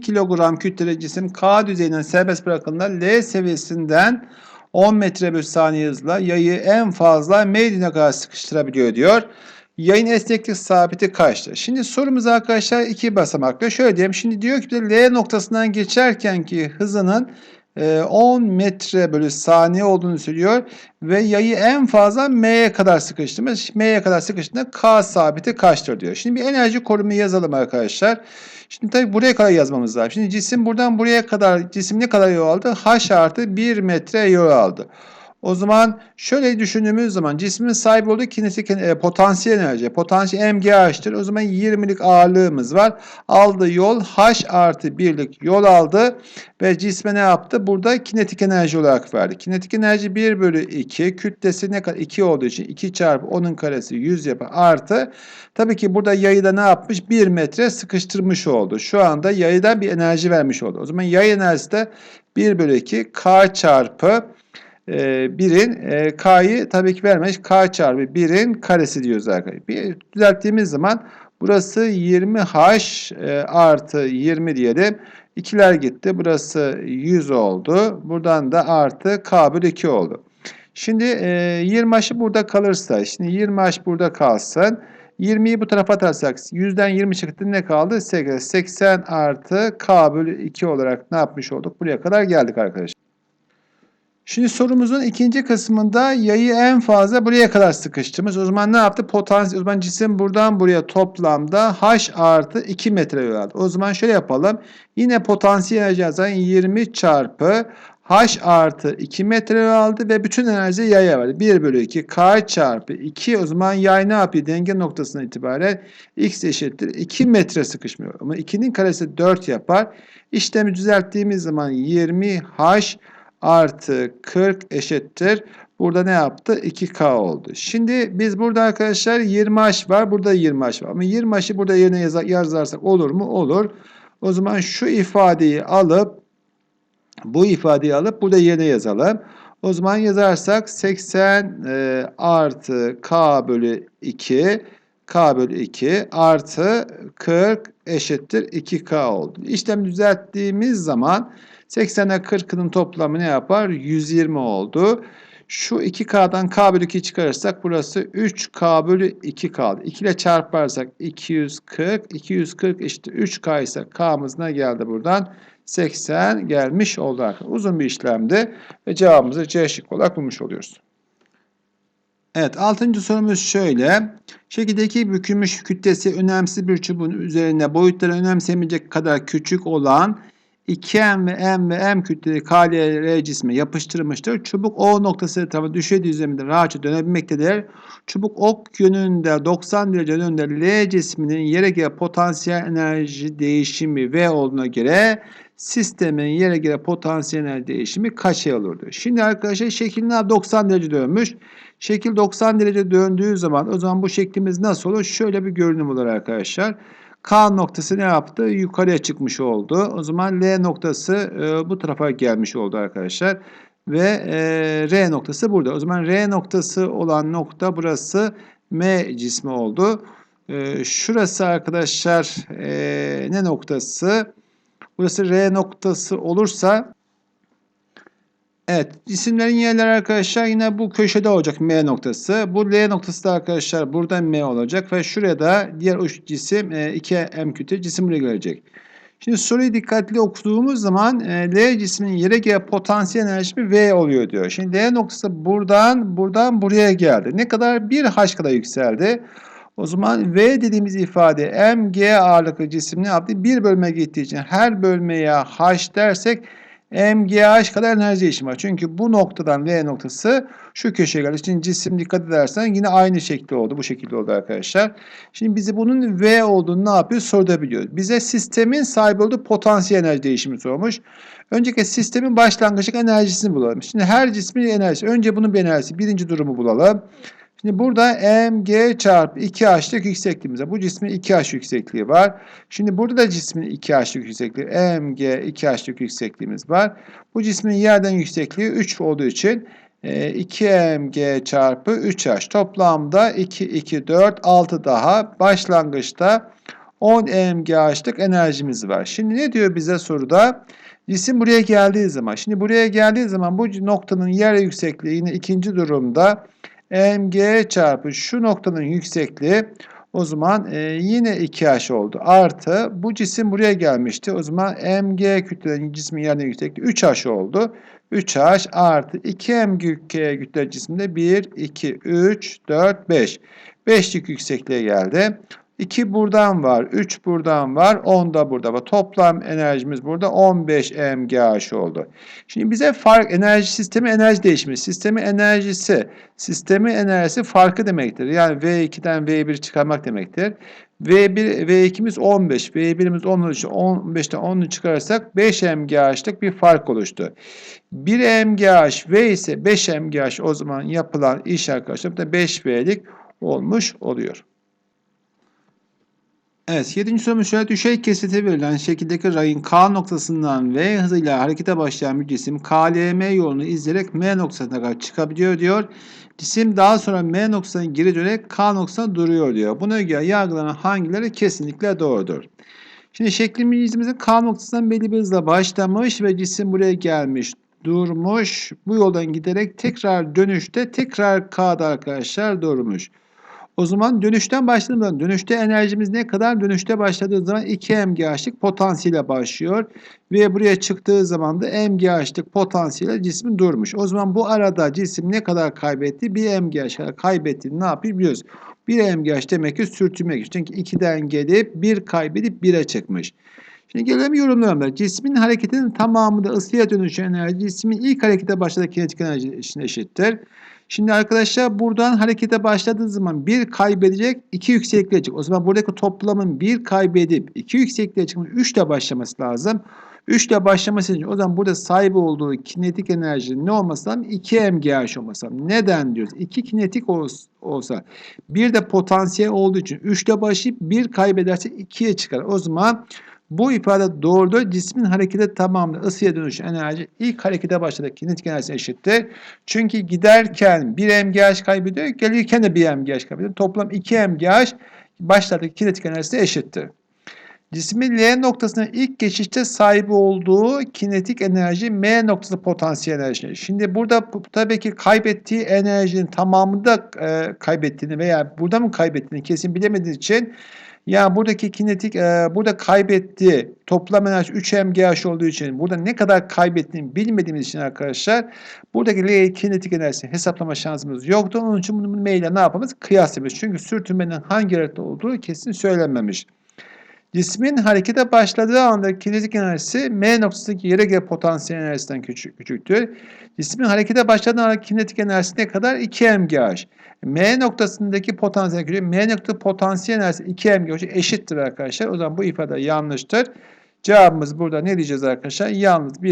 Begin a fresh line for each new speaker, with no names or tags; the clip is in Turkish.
kilogram kütleli cisim K düzeyinden serbest bırakıldığında L seviyesinden 10 metre bölü saniye hızla yayı en fazla meydine kadar sıkıştırabiliyor diyor. Yayın esneklik sabiti kaçtır? Şimdi sorumuz arkadaşlar iki basamaklı. Şöyle diyelim. Şimdi diyor ki L noktasından geçerken ki hızının e, 10 metre bölü saniye olduğunu söylüyor ve yayı en fazla M'ye kadar sıkıştırmış. M'ye kadar sıkıştığında K sabiti kaçtır diyor. Şimdi bir enerji korumayı yazalım arkadaşlar. Şimdi tabii buraya kadar yazmamız lazım. Şimdi cisim buradan buraya kadar cisim ne kadar yol aldı? H artı 1 metre yol aldı. O zaman şöyle düşündüğümüz zaman cismin sahip olduğu kinetik e, potansiyel enerji, potansiyel mgH'tır. O zaman 20'lik ağırlığımız var. Aldığı yol h artı 1'lik yol aldı ve cisme ne yaptı? Burada kinetik enerji olarak verdi. Kinetik enerji 1 bölü 2, kütlesi ne kadar? 2 olduğu için 2 çarpı 10'un karesi 100 yapar. Artı tabii ki burada yayıda ne yapmış? 1 metre sıkıştırmış oldu. Şu anda yayıda bir enerji vermiş oldu. O zaman yay enerjisi de 1 bölü 2 k çarpı 1'in e, k'yı tabii ki vermemiş. k çarpı 1'in karesi diyoruz arkadaşlar. Bir düzelttiğimiz zaman burası 20h e, artı 20 diyelim. İkiler gitti. Burası 100 oldu. Buradan da artı k bölü 2 oldu. Şimdi e, 20h'ı burada kalırsa, şimdi 20h burada kalsın. 20'yi bu tarafa atarsak 100'den 20 çıktı ne kaldı? 80 artı k bölü 2 olarak ne yapmış olduk? Buraya kadar geldik arkadaşlar. Şimdi sorumuzun ikinci kısmında yayı en fazla buraya kadar sıkıştırmış. O zaman ne yaptı? Potansiyel, o zaman cisim buradan buraya toplamda h artı 2 metre yol. O zaman şöyle yapalım. Yine potansiyel enerji yazan 20 çarpı h artı 2 metre aldı ve bütün enerji yaya verdi. 1 bölü 2 k çarpı 2 o zaman yay ne yapıyor? Denge noktasına itibaren x eşittir 2 metre sıkışmıyor. Ama 2'nin karesi 4 yapar. İşlemi düzelttiğimiz zaman 20 h artı 40 eşittir. Burada ne yaptı? 2K oldu. Şimdi biz burada arkadaşlar 20H var. Burada 20H var. Ama 20H'ı burada yerine yazarsak olur mu? Olur. O zaman şu ifadeyi alıp bu ifadeyi alıp burada yerine yazalım. O zaman yazarsak 80 e, artı K bölü 2 K bölü 2 artı 40 eşittir 2K oldu. İşlem düzelttiğimiz zaman 80'e 40'ın toplamı ne yapar? 120 oldu. Şu 2K'dan K bölü 2 çıkarırsak burası 3K bölü 2 kaldı. 2 ile çarparsak 240. 240 işte 3K ise K'mız ne geldi buradan? 80 gelmiş oldu arkadaşlar. Uzun bir işlemdi ve cevabımızı C şıkkı olarak bulmuş oluyoruz. Evet, altıncı sorumuz şöyle. Şekildeki bükülmüş kütlesi önemsiz bir çubuğun üzerine boyutları önemsemeyecek kadar küçük olan 2M ve M ve M kütleli KLR cisme yapıştırılmıştır. Çubuk O noktası etrafında düşey düzleminde rahatça dönebilmektedir. Çubuk ok yönünde 90 derece yönünde L cisminin yere göre potansiyel enerji değişimi V olduğuna göre sistemin yere göre potansiyel enerji değişimi kaç şey olurdu? Şimdi arkadaşlar şekil 90 derece dönmüş. Şekil 90 derece döndüğü zaman o zaman bu şeklimiz nasıl olur? Şöyle bir görünüm olur arkadaşlar. K noktası ne yaptı? Yukarıya çıkmış oldu. O zaman L noktası e, bu tarafa gelmiş oldu arkadaşlar. Ve e, R noktası burada. O zaman R noktası olan nokta burası M cismi oldu. E, şurası arkadaşlar e, ne noktası? Burası R noktası olursa Evet cisimlerin yerleri arkadaşlar yine bu köşede olacak M noktası. Bu L noktası da arkadaşlar burada M olacak ve şuraya da diğer uç cisim 2M kütle cisim buraya gelecek. Şimdi soruyu dikkatli okuduğumuz zaman e, L cisminin yere göre potansiyel enerjisi V oluyor diyor. Şimdi L noktası buradan buradan buraya geldi. Ne kadar? 1 H kadar yükseldi. O zaman V dediğimiz ifade mg ağırlıklı cisim ne yaptı? Bir bölme gittiği için her bölmeye H dersek MGH kadar enerji değişimi var. Çünkü bu noktadan V noktası şu köşeye geldi. Şimdi cisim dikkat edersen yine aynı şekli oldu. Bu şekilde oldu arkadaşlar. Şimdi bizi bunun V olduğunu ne yapıyor? Soruda. Bize sistemin sahip olduğu potansiyel enerji değişimi sormuş. Önceki sistemin başlangıçlık enerjisini bulalım. Şimdi her cismin enerjisi. Önce bunun bir enerjisi. Birinci durumu bulalım. Şimdi burada mg çarpı 2h'lık yüksekliğimiz var. Bu cismin 2h yüksekliği var. Şimdi burada da cismin 2h'lık yüksekliği mg 2h'lık yüksekliğimiz var. Bu cismin yerden yüksekliği 3 olduğu için 2mg e, çarpı 3h toplamda 2, 2, 4, 6 daha başlangıçta 10 mGh'lık enerjimiz var. Şimdi ne diyor bize soruda? Cisim buraya geldiği zaman, şimdi buraya geldiği zaman bu noktanın yer yüksekliği yine ikinci durumda mg çarpı şu noktanın yüksekliği o zaman e, yine 2h oldu. Artı bu cisim buraya gelmişti. O zaman mg kütlelerin cismin yerine yüksekliği 3h oldu. 3h artı 2m kütle cisimde 1, 2, 3, 4, 5. 5'lik yüksekliğe geldi. 2 buradan var, 3 buradan var, 10 da burada var. Toplam enerjimiz burada 15 mgh oldu. Şimdi bize fark enerji sistemi enerji değişimi. Sistemi enerjisi, sistemi enerjisi farkı demektir. Yani V2'den V1 çıkarmak demektir. V1 V2'miz 15, V1'imiz 10 için 15'ten 10'u çıkarırsak 5 mgh'lık bir fark oluştu. 1 mgh V ise 5 mgh o zaman yapılan iş arkadaşlar da 5V'lik olmuş oluyor. Evet, 7. sorumuz şöyle düşey kesiti verilen şekildeki rayın K noktasından V hızıyla harekete başlayan bir cisim KLM yolunu izleyerek M noktasına kadar çıkabiliyor diyor. Cisim daha sonra M noktasına geri dönerek K noktasına duruyor diyor. Buna göre yargılanan hangileri kesinlikle doğrudur. Şimdi şeklimizimizin K noktasından belli bir hızla başlamış ve cisim buraya gelmiş, durmuş. Bu yoldan giderek tekrar dönüşte tekrar K'da arkadaşlar durmuş. O zaman dönüşten başladığımızda dönüşte enerjimiz ne kadar? Dönüşte başladığı zaman 2 mGh'lık potansiyele başlıyor. Ve buraya çıktığı zaman da mGh'lık potansiyele cismin durmuş. O zaman bu arada cisim ne kadar kaybetti? 1 mGh kaybetti. Ne yapıyor biliyoruz. 1 mGh demek ki sürtünme gücü. Çünkü 2'den gelip 1 kaybedip 1'e çıkmış. Şimdi gelelim yorumlarımda. Cismin hareketinin tamamında ısıya dönüşen enerji cismin ilk harekete başladığı kinetik enerji eşittir. Şimdi arkadaşlar buradan harekete başladığı zaman bir kaybedecek, iki yüksekliğe çık. O zaman buradaki toplamın bir kaybedip iki yüksekliğe çıkmış, üç ile başlaması lazım. 3 ile başlaması için o zaman burada sahip olduğu kinetik enerjinin ne olması lazım? 2 mgh olması lazım. Neden diyoruz? 2 kinetik olsa bir de potansiyel olduğu için 3 ile başlayıp 1 kaybederse 2'ye çıkar. O zaman bu ifade doğrudur. Cismin hareketi tamamında ısıya dönüş enerji ilk harekete başladığı kinetik enerjisi eşittir. Çünkü giderken 1 mgh kaybediyor, gelirken de 1 mgh kaybediyor. Toplam 2 mgh başladığı kinetik enerjisi eşittir. Cismin L noktasına ilk geçişte sahip olduğu kinetik enerji M noktası potansiyel enerji. Şimdi burada tabii ki kaybettiği enerjinin tamamında e, kaybettiğini veya burada mı kaybettiğini kesin bilemediği için yani buradaki kinetik e, burada kaybettiği toplam enerji 3 mgh olduğu için burada ne kadar kaybettiğini bilmediğimiz için arkadaşlar buradaki L kinetik enerjisini hesaplama şansımız yoktu. Onun için bunu M ile ne yapamız? Kıyas yapıyoruz. Çünkü sürtünmenin hangi yerde olduğu kesin söylenmemiş. Cismin harekete başladığı anda kinetik enerjisi M noktasındaki yere göre potansiyel enerjisinden küçük, küçüktür. Cismin harekete başladığı anda kinetik enerjisi ne kadar? 2 mgh. M noktasındaki potansiyel küçük. M nokta potansiyel enerjisi 2 mgh eşittir arkadaşlar. O zaman bu ifade yanlıştır. Cevabımız burada ne diyeceğiz arkadaşlar? Yalnız bir